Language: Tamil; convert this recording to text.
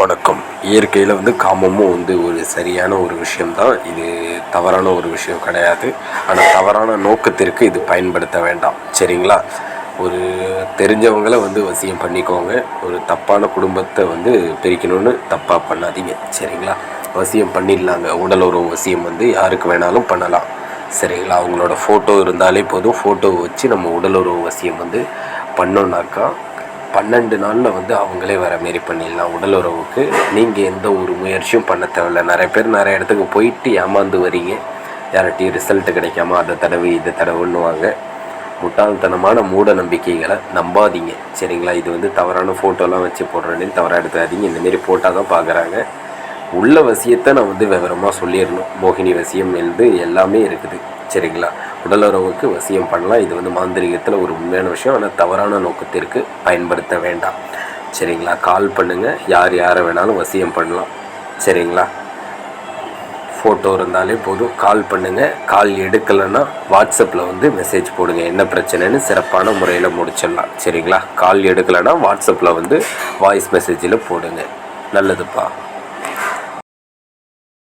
வணக்கம். இயற்கையில் வந்து காமமும் வந்து ஒரு சரியான ஒரு விஷயம்தான். இது தவறான ஒரு விஷயம் கிடையாது. ஆனால் தவறான நோக்கத்திற்கு இது பயன்படுத்த வேண்டாம். சரிங்களா? ஒரு தெரிஞ்சவங்கள வந்து வசியம் பண்ணிக்கோங்க. ஒரு தப்பான குடும்பத்தை வந்து பிரிக்கணும்னு தப்பாக பண்ணாதீங்க. சரிங்களா? வசியம் பண்ணிடலாங்க. உடல் உறவு வசியம் வந்து யாருக்கு வேணாலும் பண்ணலாம். சரிங்களா? அவங்களோட ஃபோட்டோ இருந்தாலே போதும். ஃபோட்டோ வச்சு நம்ம உடல் உறவு வசியம் வந்து பண்ணோன்னாக்கா பன்னெண்டு நாளில் வந்து அவங்களே வர மாரி பண்ணிடலாம் உடல் உறவுக்கு. நீங்கள் எந்த ஒரு முயற்சியும் பண்ண தேவையில்ல. நிறைய பேர் நிறைய இடத்துக்கு போயிட்டு ஏமாந்து வரீங்க. யார்கிட்டையும் ரிசல்ட் கிடைக்காம அதை தடவை இதை தடவுன்னுவாங்க. முட்டாள்தனமான மூட நம்பிக்கைகளை நம்பாதீங்க. சரிங்களா? இது வந்து தவறான ஃபோட்டோலாம் வச்சு போடுறேன்னு தவறாக எடுத்துக்காதீங்க. இந்தமாரி போட்டால் தான் பார்க்குறாங்க உள்ள வசியத்தை நான் வந்து விவரமாக சொல்லிடணும். மோகினி வசியம் என்று எல்லாமே இருக்குது. சரிங்களா? உடலுறவுக்கு வசியம் பண்ணலாம். இது வந்து மாந்திரிகத்தில் ஒரு உண்மையான விஷயம். ஆனால் தவறான நோக்கத்திற்கு பயன்படுத்த வேண்டாம். சரிங்களா? கால் பண்ணுங்கள் யார் யாரை வேணாலும் வசியம் பண்ணலாம். சரிங்களா? ஃபோட்டோ இருந்தாலே போதும். கால் பண்ணுங்கள் கால் எடுக்கலைன்னா வாட்ஸ்அப்பில் வந்து மெசேஜ் போடுங்க. என்ன பிரச்சனைன்னு சிறப்பான முறையில் முடிச்சிடலாம். சரிங்களா? கால் எடுக்கலைன்னா வாட்ஸ்அப்பில் வந்து வாய்ஸ் மெசேஜில் போடுங்க. நல்லதுப்பா.